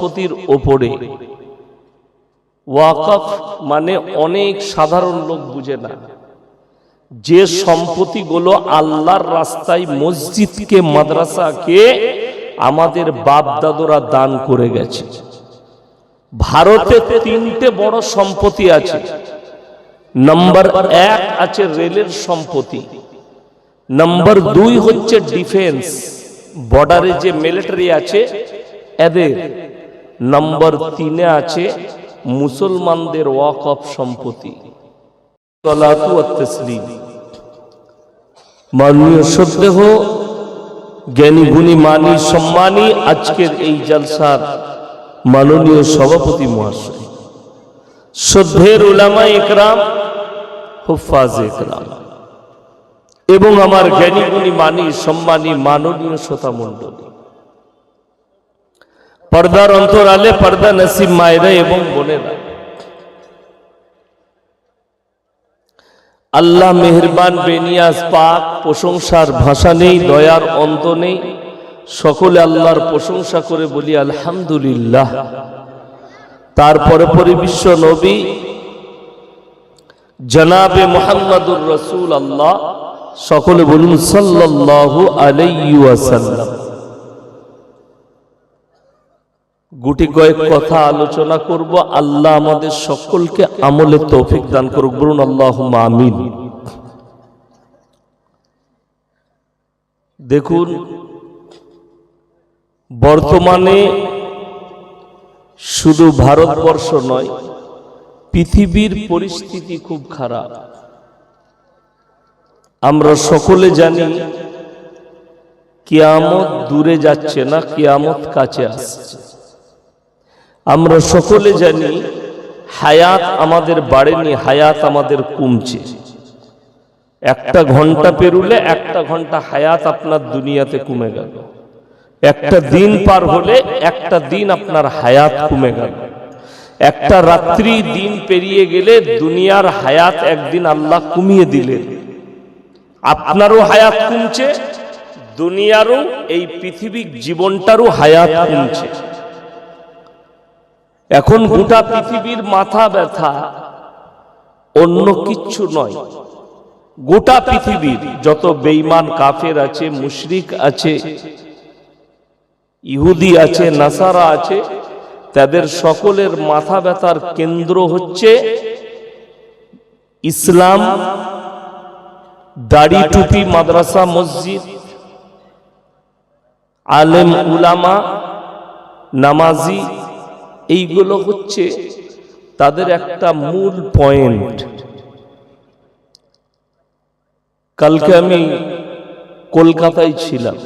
সম্পত্তির ওপরে। ওয়াকফ মানে অনেক সাধারণ লোক বুঝে না। যে সম্পত্তিগুলো আল্লাহর রাস্তায় মসজিদকে, মাদ্রাসাকে আমাদের বাপ দাদুরা দান করে গেছে। ভারতে তিনটে বড় সম্পত্তি আছে। নাম্বার এক আছে রেলের সম্পত্তি। নাম্বার দুই হচ্ছে ডিফেন্স। বর্ডারে যে মিলিটারি আছে, এদের নাম্বার তিনে আছে মুসলমানদের ওয়াক অফ সম্পত্তি। মাননীয় শ্রদ্ধেহ জ্ঞানী, গুণী, মানি, সম্মানী আজকের এই জলসার মাননীয় সভাপতি মহাশয়। শ্রদ্ধের উলামা একরাম, হুফাজ একরাম। এবং আমার জ্ঞানী, গুণী, মানী, সম্মানী মাননীয় শ্রোতা মণ্ডলী পর্দার অন্তরালে পর্দা নসিব মায়েরা এবং বোনেরা। আল্লাহ মেহরবান বেনিয়াজ পাক, প্রশংসার ভাষা নেই, দয়ার অন্ত নেই। সকলে আল্লাহর প্রশংসা করে বলি, আলহামদুলিল্লাহ। তারপরে পরে বিশ্ব নবী, জনাবে মোহাম্মদুর রসুল আল্লাহ সকলে বলুন, সাল্লাল্লাহু আলাইহি গুটি কয়েক কথা আলোচনা করব। আল্লাহ আমাদের সকলকে আমলে তৌফিক দান করুক। বলুন আল্লাহ আমিন। দেখুন, বর্তমানে শুধু ভারতবর্ষ নয়, পৃথিবীর পরিস্থিতি খুব খারাপ। আমরা সকলে জানি, কিয়ামত দূরে যাচ্ছে না, কিয়ামত কাছে আসছে। আমরা সকলে জানি হায়াত আমাদের বাড়েনি, হায়াত আমাদের কমছে। একটা ঘণ্টা পেরুলে একটা ঘণ্টা হায়াত আপনার দুনিয়াতে কমে গেল। একটা দিন পার হলে একটা দিন আপনার হায়াত কমে গেল। একটা রাত্রি দিন পেরিয়ে গেলে দুনিয়ার হায়াত একদিন আল্লাহ কমিয়ে দিলেন। আপনারও হায়াত কমছে, দুনিয়ারও, এই পৃথিবীর জীবনটারও হায়াত কমছে। এখন গোটা পৃথিবীর মাথা ব্যথা অন্য কিচ্ছু নয়। গোটা পৃথিবীর যত বেইমান কাফের আছে, মুশরিক আছে, ইহুদি আছে, নাসারা আছে, তাদের সকলের মাথা ব্যথার কেন্দ্র হচ্ছে ইসলাম, দাড়ি টুপি, মাদ্রাসা, মসজিদ, আলেম, উলামা, নামাজি এইগুলো হচ্ছে তাদের একটা মূল পয়েন্ট কালকে আমি কলকাতায় ছিলাম,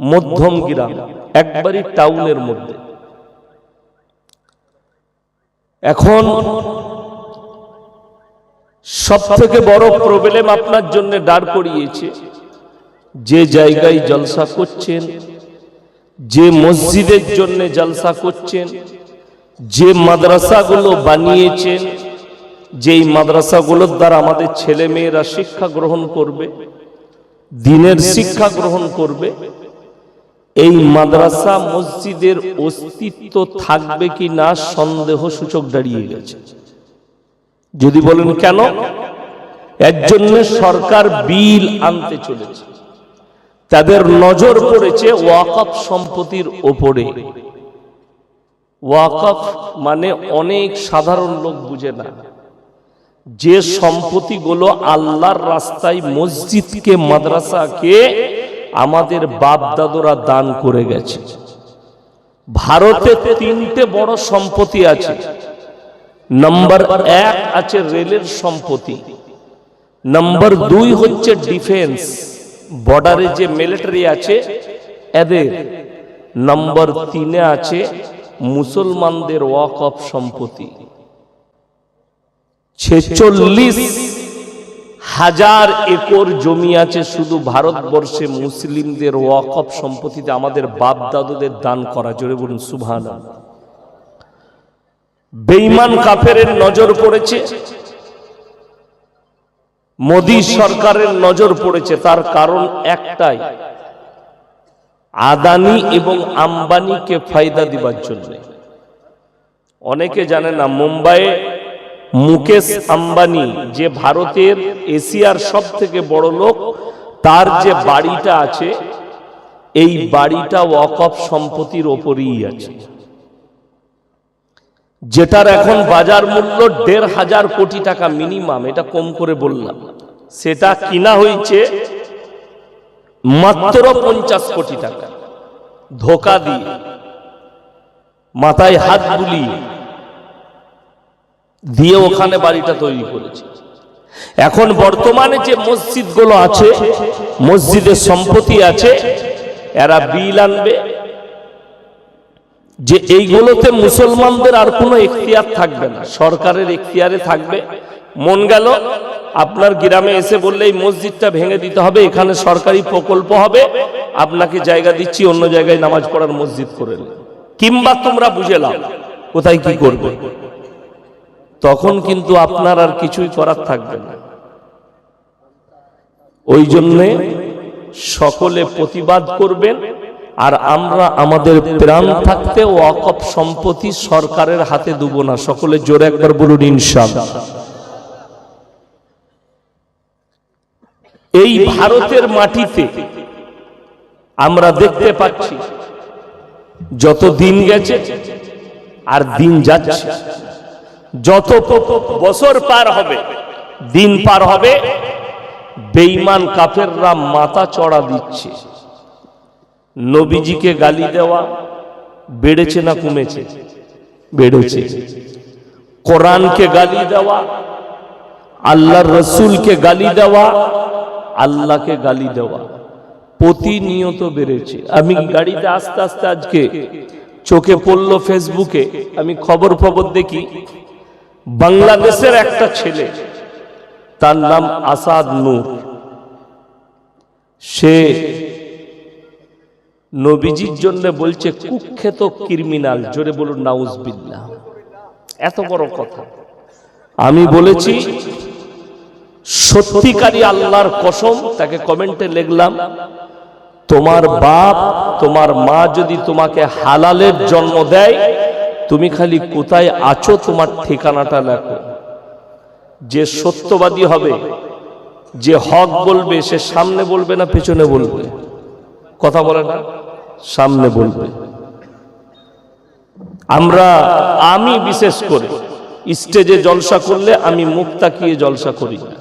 মধ্যম গ্রাম, একবারই টাউনের মধ্যে। এখন সব থেকে বড় প্রবলেম আপনার জন্য দাঁড় করিয়েছে, যে জায়গায় জলসা করছেন যে মসজিদের জন্য জলসা করছেন, যে মাদ্রাসাগুলো বানিয়েছেন, যেই মাদ্রাসাগুলোর দ্বারা আমাদের ছেলে মেয়েরা শিক্ষা গ্রহণ করবে, দিনের শিক্ষা গ্রহণ করবে, এই মাদ্রাসা মসজিদের অস্তিত্ব থাকবে কি না সন্দেহ সূচক দাঁড়িয়ে গেছে। যদি বলেন কেন? এর জন্য সরকার বিল আনতে চলেছে। তাদের নজর পড়েছে ওয়াকফ সম্পত্তির ওপরে। ওয়াকফ মানে অনেক সাধারণ লোক বুঝে না। যে সম্পত্তিগুলো আল্লাহর রাস্তায় মসজিদকে মাদ্রাসাকে আমাদের বাপ দাদুরা দান করে গেছে। ভারতে তিনটে বড় সম্পত্তি আছে। নাম্বার এক আছে রেলের সম্পত্তি। নাম্বার দুই হচ্ছে ডিফেন্স। বর্ডারে যে মিলিটারি আছে, এদের নাম্বার তিনে আছে মুসলমানদের ওয়াক অফ সম্পত্তি। ছেচল্লিশ হাজার একর জমি আছে শুধু ভারতবর্ষে মুসলিমদের ওয়াক অফ সম্পত্তিতে আমাদের বাপ দাদুদের দান করা, জোরে বলুন সুভান বেইমান কাফের নজর পড়েছে মোদী সরকারের নজর পড়েছে, তার কারণ একটাই। আদানি এবং আম্বানিকে ফায়দা দিবার জন্য। অনেকে জানে না, মুম্বাইয়ে মুকেশ আম্বানি যে ভারতের এশিয়ার সব থেকে বড় লোক, তার যে বাড়িটা আছে, এই বাড়িটা ওয়াকফ সম্পত্তির ওপরেই আছে। যেটার এখন বাজার মূল্য দেড় হাজার কোটি টাকা মিনিমাম, এটা কম করে বললাম। সেটা কিনা হয়েছে মাত্র পঞ্চাশ কোটি টাকা। ধোকা দিয়ে, মাথায় হাত বুলিয়ে দিয়ে ওখানে বাড়িটা তৈরি করেছে। এখন বর্তমানে যে মসজিদগুলো আছে, মসজিদের সম্পত্তি আছে, এরা বিল আনবে যে এইগুলোতে মুসলমানদের আর কোনো এখতিয়ার থাকবে না। সরকারের এখতিয়ারে থাকবে। মন গেল, আপনার গ্রামে এসে বললে এই মসজিদটা ভেঙে দিতে হবে, এখানে সরকারি প্রকল্প হবে, আপনাকে জায়গা দিচ্ছি, অন্য জায়গায় নামাজ পড়ার মসজিদ করে কিংবা তোমরা বুঝে নাও, কোথায় কি করবে। তখন কিন্তু আপনার আর কিছুই করার থাকবে না। ওই জন্যে সকলে প্রতিবাদ করবেন আর আমরা আমাদের প্রাণ থাকতে ওয়াকফ সম্পত্তি সরকারের হাতে দেব না। সকলে জোরে একবার বলুন, ইনশাআল্লাহ। এই ভারতের মাটিতে আমরা দেখতে পাচ্ছি, যত দিন গেছে আর দিন যাচ্ছে, যত বছর পার হবে, দিন পার হবে, বেঈমান কাফেররা মাথা চড়া দিচ্ছে। নবীজিকে গালি দেওয়া বেড়েছে না কমেছে? বেড়েছে। কোরআনকে গালি দেওয়া, আল্লাহর রসুলকে গালি দেওয়া, আল্লাহকে গালি দেওয়া প্রতিনিয়ত বেড়েছে। আমি গাড়িতে আস্তে আস্তে আজকে চোখে পড়ল ফেসবুকে, আমি খবর খবর দেখি, বাংলাদেশের একটা ছেলে, তার নাম আসাদ নূর। সে নবীজির জন্য বলছে কুখ্যাত ক্রিমিনাল জোরে বলুন নাউজ নাউজবিল্লাহ। এত বড় কথা। আমি বলেছি সত্যিকারী আল্লাহর কসম তাকে কমেন্টে লিখলাম তোমার বাপ তোমার মা যদি তোমাকে হালালের জন্ম দেয় তুমি খালি কোথায় আছো তোমার ঠিকানাটা লেখো। যে সত্যবাদী হবে যে হক বলবে সে সামনে বলবে না পেছনে বলবে। কথা বলে না, সামনে বলবে। আমরা, আমি বিশেষ করে স্টেজে জলসা করলে আমি মুখ তাকিয়ে জলসা করি না।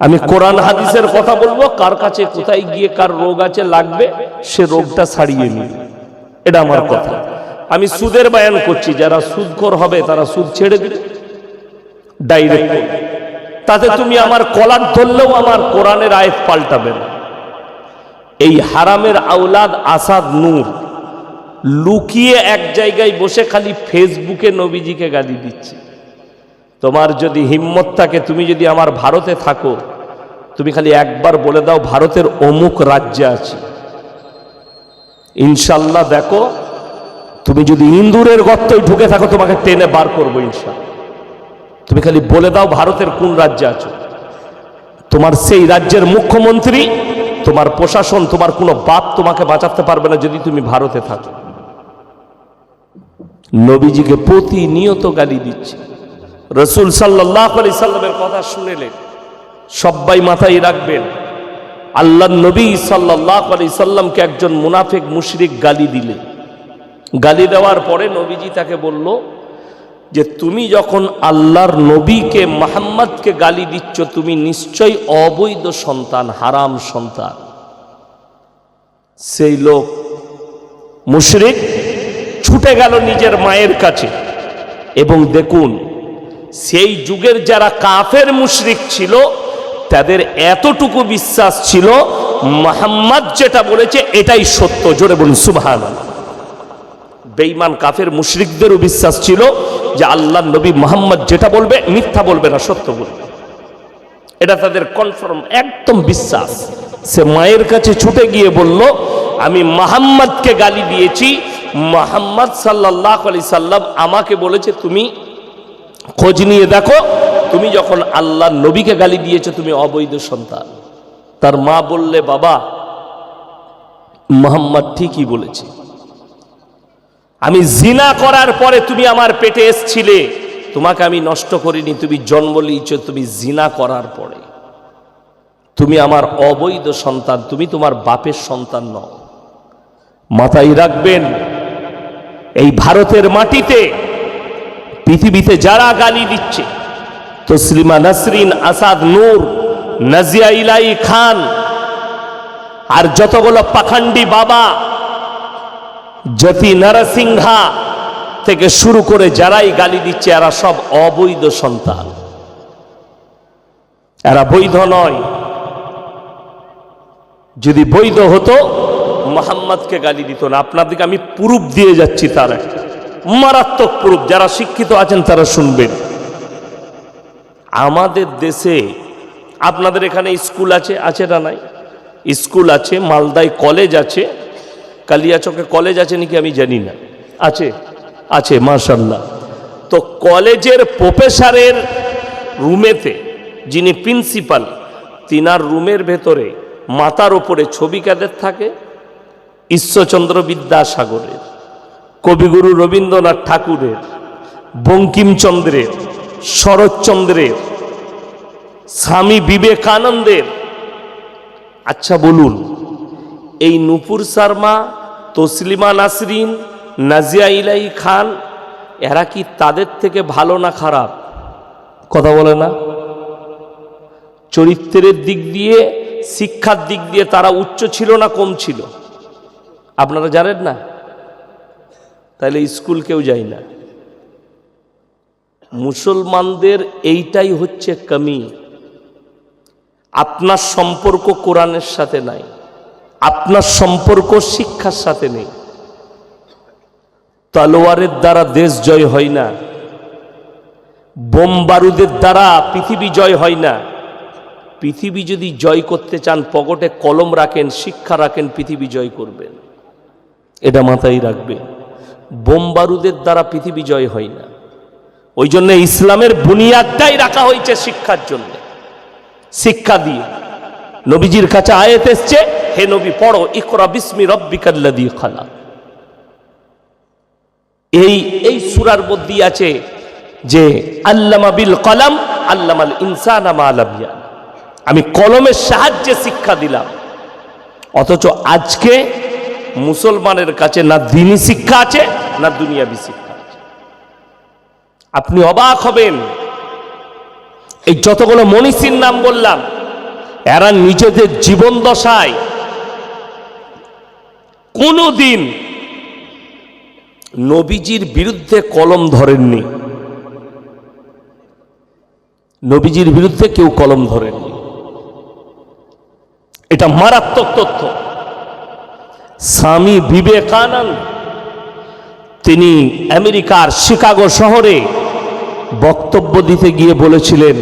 আমি কোরআন হাদিসের কথা বলব, কার কাছে কোথায় গিয়ে কার রোগ আছে, লাগবে, সে রোগটা ছাড়িয়ে নিবে। এটা আমার কথা। আমি সুদের বায়ান করছি, যারা সুদখোর হবে, তারা সুদ ছেড়ে দিবে। ডাইরেক্ট। তাতে তুমি আমার কলার ধরলেও আমার কোরআনের আয়াত পাল্টাবে না। এই হারামের আওলাদ আসাদ নূর। লুকিয়ে এক জায়গায় বসে খালি ফেসবুকে নবীজিকে গালি দিচ্ছে। তোমার যদি হিম্মত থাকে, তুমি যদি আমার ভারতে থাকো, তুমি খালি একবার বলে দাও ভারতের অমুক রাজ্যে আছি। ইনশাল্লাহ দেখো, তুমি যদি ইন্দুরের গর্তই ঢুকে থাকো, তোমাকে টেনে বার করব ইনশাল্লাহ। তুমি খালি বলে দাও ভারতের কোন রাজ্যে আছো। তোমার সেই রাজ্যের মুখ্যমন্ত্রী তোমার প্রশাসন, তোমার কোনো বাপ তোমাকে বাঁচাতে পারবে না যদি তুমি ভারতে থাকো। নবীজিকে প্রতিনিয়ত গালি দিচ্ছে। রসুল সাল্লাহ আলি সাল্লামের কথা শুনেলেন সবাই মাথায় রাখবেন আল্লাহ নবী সাল্লাহ আলি সাল্লামকে একজন মুনাফেক মুশরিক গালি দিলে। গালি দেওয়ার পরে নবীজি তাকে বলল যে তুমি যখন আল্লাহর নবীকে মাহাম্মদকে গালি দিচ্ছ, তুমি নিশ্চয়ই অবৈধ সন্তান, হারাম সন্তান। সেই লোক মুশরিক ছুটে গেল নিজের মায়ের কাছে। এবং দেখুন, সেই যুগের যারা কাফের মুশরিক ছিল, তাদের এতটুকু বিশ্বাস ছিল, মোহাম্মদ যেটা বলেছে এটাই সত্য। জোরে বলুন সুবহান বেঈমান কাফের মুশরিকদেরও বিশ্বাস ছিল যে আল্লাহ নবী মোহাম্মদ যেটা বলবে, মিথ্যা বলবে না, সত্য বলবে। এটা তাদের কনফার্ম একদম বিশ্বাস। সে মায়ের কাছে ছুটে গিয়ে বলল, আমি মোহাম্মদকে গালি দিয়েছি। মোহাম্মদ সাল্লাহ আলি সাল্লাম আমাকে বলেছে, তুমি খোঁজ নিয়ে দেখো, তুমি যখন আল্লাহ নবীকে গালি দিয়েছ, তুমি অবৈধ সন্তান। তার মা বললে, বাবা, মোহাম্মদ ঠিকই বলেছে। আমি জিনা করার পরে তুমি আমার পেটে এসছিলে। তোমাকে আমি নষ্ট করিনি, তুমি জন্ম নিয়েছ, তুমি জিনা করার পরে। তুমি আমার অবৈধ সন্তান, তুমি তোমার বাপের সন্তান নও। মাথায় রাখবেন, এই ভারতের মাটিতে পৃথিবীতে যারা গালি দিচ্ছে, তসলিমা নাসরিন, আসাদ নূর, নাজিয়া ইলাই খান, আর যতগুলো পাখান্ডি বাবা জ্যোতি নারাসিংহা থেকে শুরু করে যারাই গালি দিচ্ছে, এরা সব অবৈধ সন্তান। এরা বৈধ নয়। যদি বৈধ হতো, মোহাম্মদকে গালি দিত না। আপনাদেরকে আমি প্রুফ দিয়ে যাচ্ছি তার মারাত্মক প্রুফ। যারা শিক্ষিত আছেন, তারা শুনবেন। আমাদের দেশে, আপনাদের এখানে স্কুল আছে? আছে না নাই? স্কুল আছে, মালদায় কলেজ আছে। কালিয়াচকে কলেজ আছে নাকি আমি জানি না। আছে আছে মার্শাল্লাহ তো কলেজের প্রফেসরের রুমেতে, যিনি প্রিন্সিপাল তিনার রুমের ভেতরে মাতার ওপরে ছবি কাদের থাকে, ঈশ্বরচন্দ্র বিদ্যাসাগরের, কবিগুরু রবীন্দ্রনাথ ঠাকুরের, বঙ্কিমচন্দ্রের, শরৎচন্দ্রের, স্বামী বিবেকানন্দের। আচ্ছা বলুন, এই নুপুর শর্মা তসলিমা নাসরিন, নাজিয়া ইলাই খান, এরা কি তাদের থেকে ভালো না খারাপ? কথা বলে না। চরিত্রের দিক দিয়ে, শিক্ষার দিক দিয়ে তারা উচ্চ ছিল না কম ছিল? আপনারা জানেন না? তাহলে স্কুল কেউ যায় না। মুসলমানদের এইটাই হচ্ছে কমি আপনার সম্পর্ক কোরআনের সাথে নাই। আপনার সম্পর্ক শিক্ষার সাথে নেই। তলোয়ারের দ্বারা দেশ জয় হয় না। বোম বারুদের দ্বারা পৃথিবী জয় হয় না। পৃথিবী যদি জয় করতে চান, পকেটে কলম রাখেন, শিক্ষা রাখেন, পৃথিবী জয় করবেন। এটা মাথায় রাখবে। বোম বারুদের দ্বারা পৃথিবী জয় হয় না। ওই জন্য ইসলামের বুনিয়াদটাই রাখা হয়েছে শিক্ষার জন্য। শিক্ষা দিয়ে। নবীজির কাছে আয়াত এসছে হে নবী, পড়ো, ইকরা বিস্মি রব্বিকাল্লাযী খালাক। এই এই সুরার মধ্যে আছে যে, আল্লামা বিল কলাম, আল্লামাল ইনসানা। আমি কলমের সাহায্যে শিক্ষা দিলাম। অথচ আজকে মুসলমানের কাছে না দিনী শিক্ষা আছে, না দুনিয়াবি শিক্ষা আছে। আপনি অবাক হবেন। এই যতগুলো মনীষীর নাম বললাম, এরা নিজেদের জীবন দশায় কোনোদিন নবীজির বিরুদ্ধে কলম ধরেননি। নবীজির বিরুদ্ধে কেউ কলম ধরেননি। এটা মারাত্মক তথ্য। স্বামী বিবেকানন্দ, তিনি আমেরিকার শিকাগো শহরে বক্তব্য দিতে গিয়ে বলেছিলেন,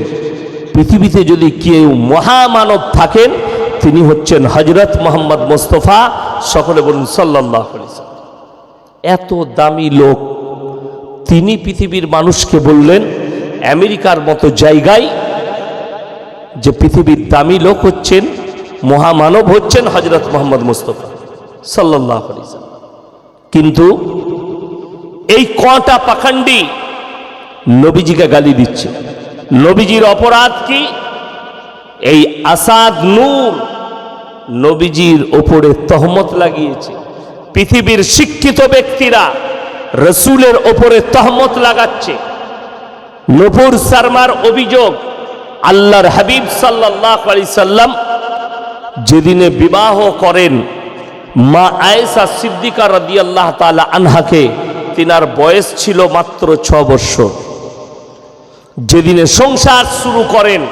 পৃথিবীতে যদি কেউ মহামানব থাকেন, তিনি হচ্ছেন হজরত মোহাম্মদ মোস্তফা সকলে বলুন সাল্লাহ এত দামি লোক, তিনি পৃথিবীর মানুষকে বললেন, আমেরিকার মতো জায়গায় যে পৃথিবীর দামি লোক হচ্ছেন, মহামানব হচ্ছেন হজরত মোহাম্মদ মুস্তফা সাল্লাহ কিন্তু এই কটা পাখান্ডি নবীজিকে গালি দিচ্ছে। নবীজির অপরাধ কি? এই আসাদ নূর নবীজির ওপরে তহমত লাগিয়েছে। পৃথিবীর শিক্ষিত ব্যক্তিরা রসুলের ওপরে তহমত লাগাচ্ছে। নপুর শর্মার অভিযোগ, আল্লাহর হাবিব সাল্লাহ আলি সাল্লাম যেদিনে বিবাহ করেন, মা আয়েসা সিদ্দিকা রাদি আল্লাহ তালা আনহাকে, তিনার বয়স ছিল মাত্র ছ বৎসর যেদিনে সংসার শুরু করেন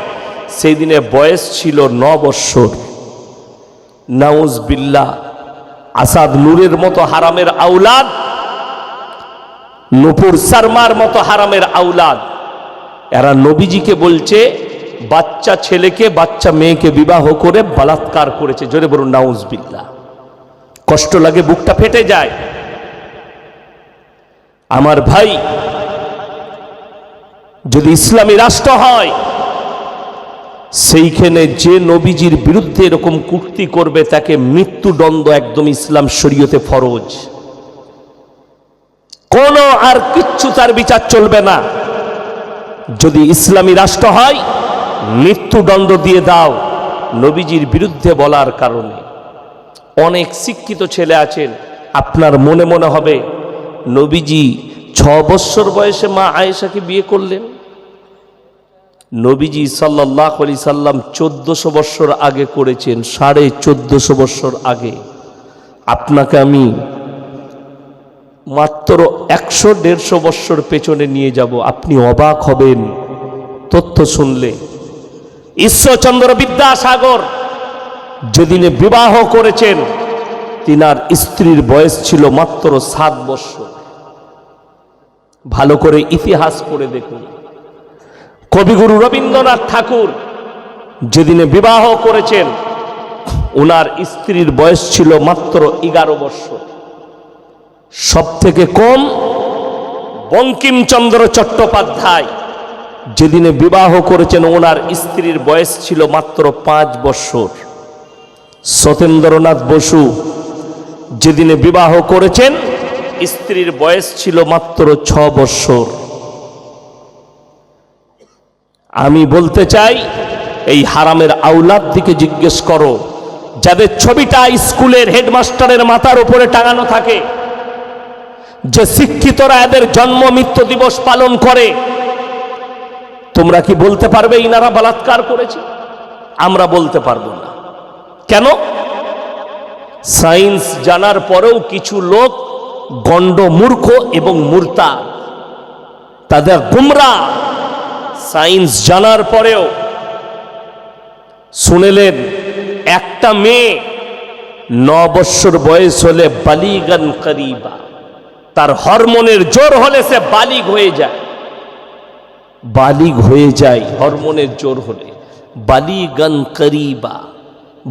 সেই দিনে বয়স ছিল ন বৎসর নাউজ বিল্লাহ আসাদ নূরের মতো হারামের আউলাদ, নুপুর শর্মার মতো হারামের আউলাদ। এরা নবীজিকে বলছে, বাচ্চা ছেলেকে, বাচ্চা মেয়েকে বিবাহ করে বলাৎকার করেছে। জোরে বলুন, নাউজ বিল্লা। কষ্ট লাগে, বুকটা ফেটে যায়। আমার ভাই, যদি ইসলামী রাষ্ট্র হয় সেইখানে যে নবীজির বিরুদ্ধে এরকম কুর্তি করবে, তাকে মৃত্যুদণ্ড একদম ইসলাম শরীয়তে ফরজ। কোনো আর কিচ্ছু তার বিচার চলবে না। যদি ইসলামী রাষ্ট্র হয়, মৃত্যুদণ্ড দিয়ে দাও নবীজির বিরুদ্ধে বলার কারণে। অনেক শিক্ষিত ছেলে আছেন, আপনার মনে মনে হবে, নবীজি ছ বছর বয়সে মা আয়েশাকে বিয়ে করলেন। নবীজি সাল্লাহ আলি সাল্লাম চোদ্দশো বৎসর আগে করেছেন, সাড়ে চোদ্দশো বৎসর আগে। আপনাকে আমি মাত্র একশো দেড়শো বৎসর পেছনে নিয়ে যাব, আপনি অবাক হবেন। তথ্য শুনলে, ঈশ্বরচন্দ্র বিদ্যাসাগর যেদিনে বিবাহ করেছেন, তিনার স্ত্রীর বয়স ছিল মাত্র সাত বৎসর। ভালো করে ইতিহাস করে দেখুন। কবিগুরু রবীন্দ্রনাথ ঠাকুর যেদিনে বিবাহ করেছেন ওনার স্ত্রীর বয়স ছিল মাত্র এগারো বৎসর সব থেকে কম বঙ্কিমচন্দ্র চট্টোপাধ্যায় যেদিনে বিবাহ করেছেন ওনার স্ত্রীর বয়স ছিল মাত্র পাঁচ বৎসর সতেন্দ্রনাথ বসু যেদিনে বিবাহ করেছেন, স্ত্রীর বয়স ছিল মাত্র ছ বৎসর আমি বলতে চাই, এই হারামের আউলাদ দিকে জিজ্ঞেস করো। যাদের ছবিটা স্কুলের হেডমাস্টারের মাথার উপরে টাঙানো থাকে, যে শিক্ষিতরা এদের জন্ম মৃত্যু দিবস পালন করে, তোমরা কি বলতে পারবে ইনারা বলাৎকার করেছে? আমরা বলতে পারব না। কেন? সায়েন্স জানার পরেও কিছু লোক গণ্ড মূর্খ এবং মূর্তা তাদের গুমরা সায়েন্স জানার পরেও শুনেলেন, একটা মেয়ে ন বৎসর বয়স হলে বালিগান করিবা। তার হরমোনের জোর হলে সে বালিগ হয়ে যায়। বালিগ হয়ে যায়, হরমোনের জোর হলে। বালিগান করিবা।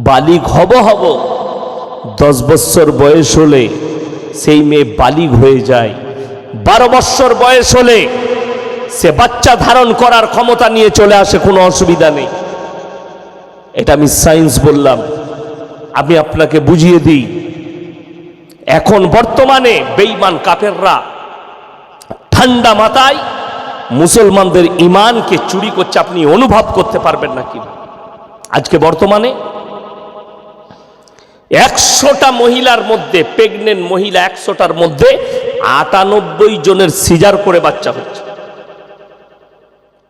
বালিগ হব হব। দশ বৎসর বয়স হলে সেই মেয়ে বালিগ হয়ে যায়। বারো বৎসর বয়স হলে সে বাচ্চা ধারণ করার ক্ষমতা নিয়ে চলে আসে, কোনো অসুবিধা নেই। এটা আমি সায়েন্স বললাম। আমি আপনাকে বুঝিয়ে দিই। এখন বর্তমানে বেইমান কাফেররা ঠান্ডা মাথায় মুসলমানদের ইমানকে চুরি করছে, আপনি অনুভব করতে পারবেন না কি আজকে বর্তমানে একশোটা মহিলার মধ্যে প্রেগনেন্ট মহিলা একশোটার মধ্যে আটানব্বই জনের সিজার করে বাচ্চা হচ্ছে।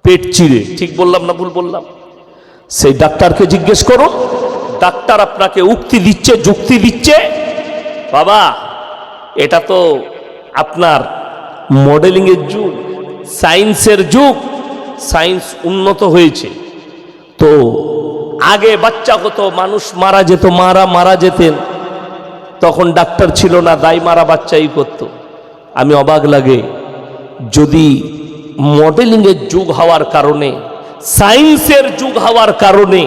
পেট চিড়ে ঠিক বললাম না ভুল বললাম? সেই ডাক্তারকে জিজ্ঞেস করুন ডাক্তার আপনাকে উক্তি দিচ্ছে যুক্তি দিচ্ছে। বাবা এটা তো আপনার মডেলিংয়ের যুগ সায়েন্সের যুগ সায়েন্স উন্নত হয়েছে। তো আগে বাচ্চা হতো মানুষ মারা যেত মারা মারা যেতেন। তখন ডাক্তার ছিল না দাই মারা বাচ্চাই করত। আমি অবাক লাগে যদি মডেলিংয়ের যুগ হওয়ার কারণে সায়েন্সের যুগ হওয়ার কারণে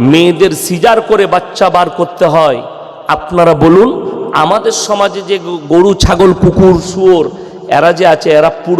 মেয়েদের সিজার করে বাচ্চা বার করতে হয়। আপনারা বলুন, আমাদের সমাজে যে গরু, ছাগল, কুকুর, শুয়োর, এরা যে আছে, এরা পুরো